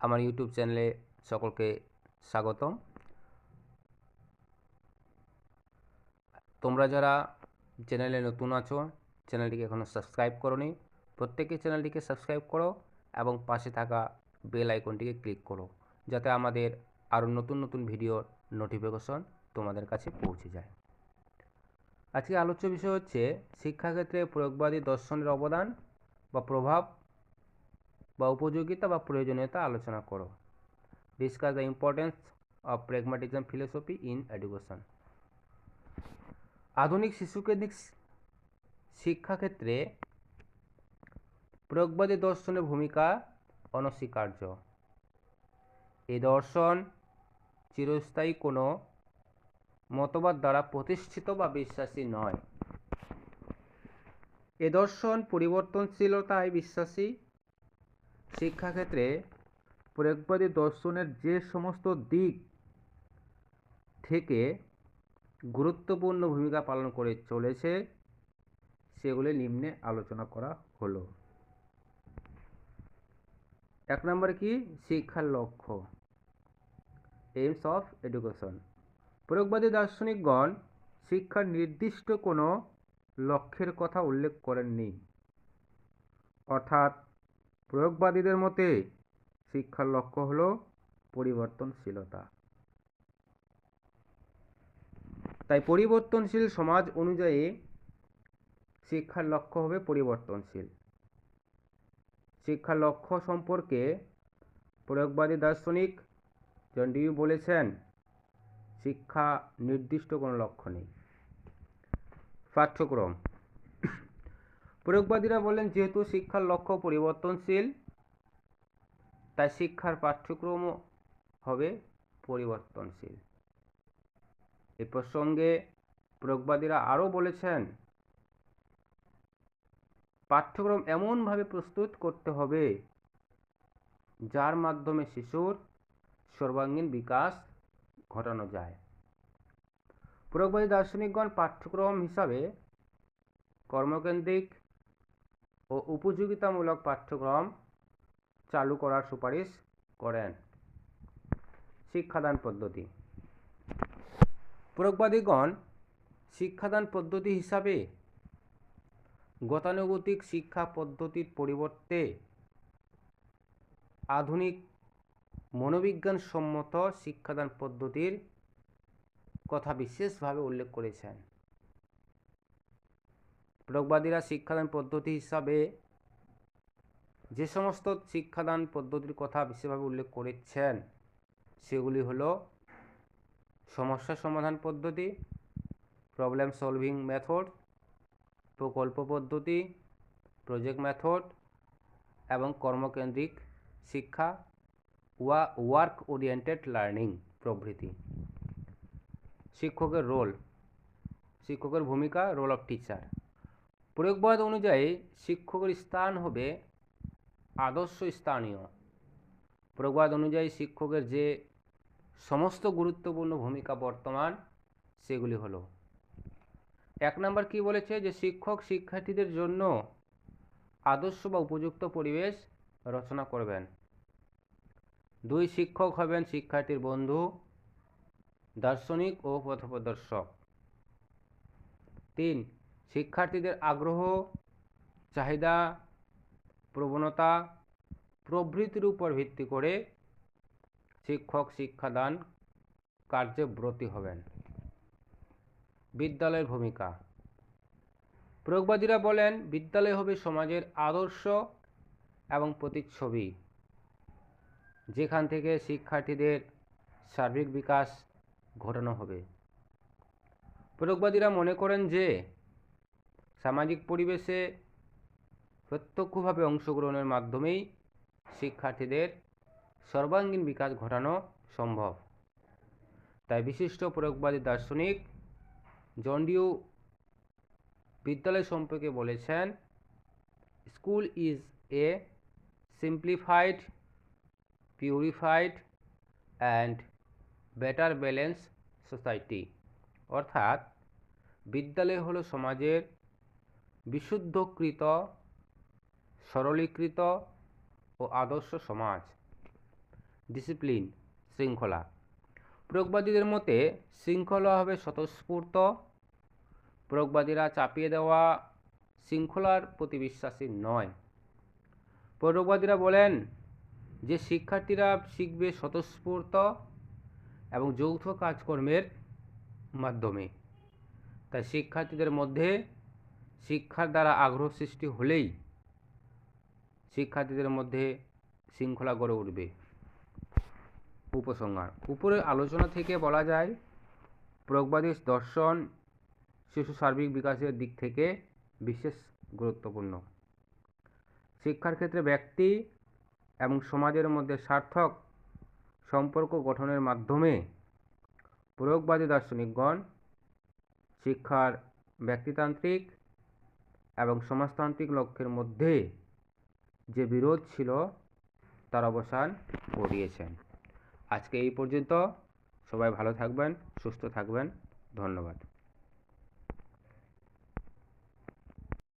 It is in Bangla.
আমার ইউটিউব চ্যানেলে সকলকে স্বাগতম। তোমরা যারা চ্যানেলে নতুন আছো চ্যানেলটিকে এখনও সাবস্ক্রাইব করোনি, প্রত্যেকে চ্যানেলটিকে সাবস্ক্রাইব করো এবং পাশে থাকা বেল আইকনটিকে ক্লিক করো, যাতে আমাদের আরও নতুন নতুন ভিডিওর নোটিফিকেশন তোমাদের কাছে পৌঁছে যায়। আজকে আলোচ্য বিষয় হচ্ছে শিক্ষাক্ষেত্রে প্রয়োগবাদী দর্শনের অবদান বা প্রভাব বা উপযোগিতা বা প্রয়োজনীয়তা আলোচনা করো। Discuss the importance of pragmatism philosophy in education আধুনিক শিশুকেন্দ্রিক শিক্ষাক্ষেত্রে প্রয়োগবাদী দর্শনের ভূমিকা অনস্বীকার্য। এ দর্শন চিরস্থায়ী কোনো মতবাদ দ্বারা প্রতিষ্ঠিত বা বিশ্বাসী নয়। এ দর্শন পরিবর্তনশীলতায় বিশ্বাসী শিক্ষাক্ষেত্রে প্রয়োগবাদী দর্শনের যে সমস্ত দিক থেকে গুরুত্বপূর্ণ ভূমিকা পালন করে চলেছে, সেগুলি নিম্নে আলোচনা করা হলো। এক নম্বর কি? শিক্ষার লক্ষ্য। এইমস অফ এডুকেশন প্রয়োগবাদী দার্শনিকগণ শিক্ষার নির্দিষ্ট কোনো লক্ষ্যের কথা উল্লেখ করেননি। অর্থাৎ প্রয়োগবাদীদের মতে শিক্ষার লক্ষ্য হলো পরিবর্তনশীলতা। তাই পরিবর্তনশীল সমাজ অনুযায়ী শিক্ষার লক্ষ্য হবে পরিবর্তনশীল। শিক্ষার লক্ষ্য সম্পর্কে প্রয়োগবাদী দার্শনিক জন ডিউ বলেছেন, শিক্ষা নির্দিষ্ট কোনো লক্ষ্য নেই। পাঠ্যক্রম প্রয়োগবাদীরা বলেন, যেহেতু শিক্ষার লক্ষ্য পরিবর্তনশীল, তাই শিক্ষার পাঠ্যক্রমও হবে পরিবর্তনশীল। এ প্রসঙ্গে প্রয়োগবাদীরা আরও বলেছেন, পাঠ্যক্রম এমনভাবে প্রস্তুত করতে হবে, যার মাধ্যমে শিশুর সর্বাঙ্গীন বিকাশ ঘটানো যায়। প্রয়োগবাদী দার্শনিকগণ পাঠ্যক্রম হিসাবে কর্মকেন্দ্রিক ও উপযোগিতামূলক পাঠ্যক্রম চালু করার সুপারিশ করেন। শিক্ষাদান পদ্ধতি। প্রয়োগবাদীগণ শিক্ষাদান পদ্ধতি হিসাবে গতানুগতিক শিক্ষা পদ্ধতির পরিবর্তে আধুনিক মনোবিজ্ঞানসম্মত শিক্ষাদান পদ্ধতির কথা বিশেষভাবে উল্লেখ করেছেন। প্রয়োগবাদীরা শিক্ষাদান পদ্ধতি হিসাবে যে সমস্ত শিক্ষাদান পদ্ধতির কথা বিশেষভাবে উল্লেখ করেছেন, সেগুলি হলো সমস্যা সমাধান পদ্ধতি প্রবলেম সলভিং মেথড প্রকল্প পদ্ধতি প্রজেক্ট মেথড এবং কর্মকেন্দ্রিক শিক্ষা ওয়া ওয়ার্ক ওরিয়েন্টেড লার্নিং প্রভৃতি। শিক্ষকের রোল শিক্ষকের ভূমিকা রোল অফ টিচার প্রয়োগবাদ অনুযায়ী শিক্ষকের স্থান হবে আদর্শ স্থানীয়। প্রয়োগবাদ অনুযায়ী শিক্ষকের যে সমস্ত গুরুত্বপূর্ণ ভূমিকা বর্তমান, সেগুলি হলো, এক নম্বর কি বলেছে যে শিক্ষক শিক্ষার্থীদের জন্য আদর্শ বা উপযুক্ত পরিবেশ রচনা করবেন। দুই, শিক্ষক হবেন শিক্ষার্থীর বন্ধু, দার্শনিক ও পথপ্রদর্শক। তিন শিক্ষার্থীদের আগ্রহ, চাহিদা, প্রবণতা প্রভৃতির উপর ভিত্তি করে শিক্ষক শিক্ষাদান কার্যে ব্রতী হবেন। বিদ্যালয়ের ভূমিকা। প্রয়োগবাদীরা বলেন, বিদ্যালয় হবে সমাজের আদর্শ এবং প্রতিচ্ছবি, যেখান থেকে শিক্ষার্থীদের সার্বিক বিকাশ ঘটানো হবে। প্রয়োগবাদীরা মনে করেন যে সামাজিক পরিবেশে প্রত্যক্ষভাবে অংশগ্রহণের মাধ্যমেই শিক্ষার্থীদের সর্বাঙ্গীন বিকাশ ঘটানো সম্ভব। তাই বিশিষ্ট প্রয়োগবাদী দার্শনিক জন্ডিউ বিদ্যালয় সম্পর্কে বলেছেন, school is a simplified, purified and better balance society. অর্থাৎ বিদ্যালয় হলো সমাজের বিশুদ্ধকৃত, সরলীকৃত ও আদর্শ সমাজ। ডিসিপ্লিন, শৃঙ্খলা। প্রয়োগবাদীদের মতে শৃঙ্খলা হবে স্বতঃস্ফূর্ত। প্রয়োগবাদীরা চাপিয়ে দেওয়া শৃঙ্খলার প্রতি বিশ্বাসী নয়। প্রয়োগবাদীরা বলেন যে শিক্ষার্থীরা শিখবে স্বতঃস্ফূর্ত এবং যৌথ কাজকর্মের মাধ্যমে। তাই শিক্ষার্থীদের মধ্যে শিক্ষার দ্বারা আগ্রহ সৃষ্টি হলেই শিক্ষার্থীদের মধ্যে শৃঙ্খলা গড়ে উঠবে। উপসংহার। উপরের আলোচনা থেকে বলা যায় প্রয়োগবাদী দর্শন শিশু সার্বিক বিকাশের দিক থেকে বিশেষ গুরুত্বপূর্ণ। শিক্ষার ক্ষেত্রে ব্যক্তি এবং সমাজের মধ্যে সার্থক সম্পর্ক গঠনের মাধ্যমে প্রয়োগবাদী দার্শনিকগণ শিক্ষার ব্যক্তিতান্ত্রিক এবং সমাজতান্ত্রিক লক্ষ্যের মধ্যে যে বিরোধ ছিল, তার অবসান ঘটিয়েছেন। আজকে এই পর্যন্ত। সবাই ভালো থাকবেন, সুস্থ থাকবেন। ধন্যবাদ।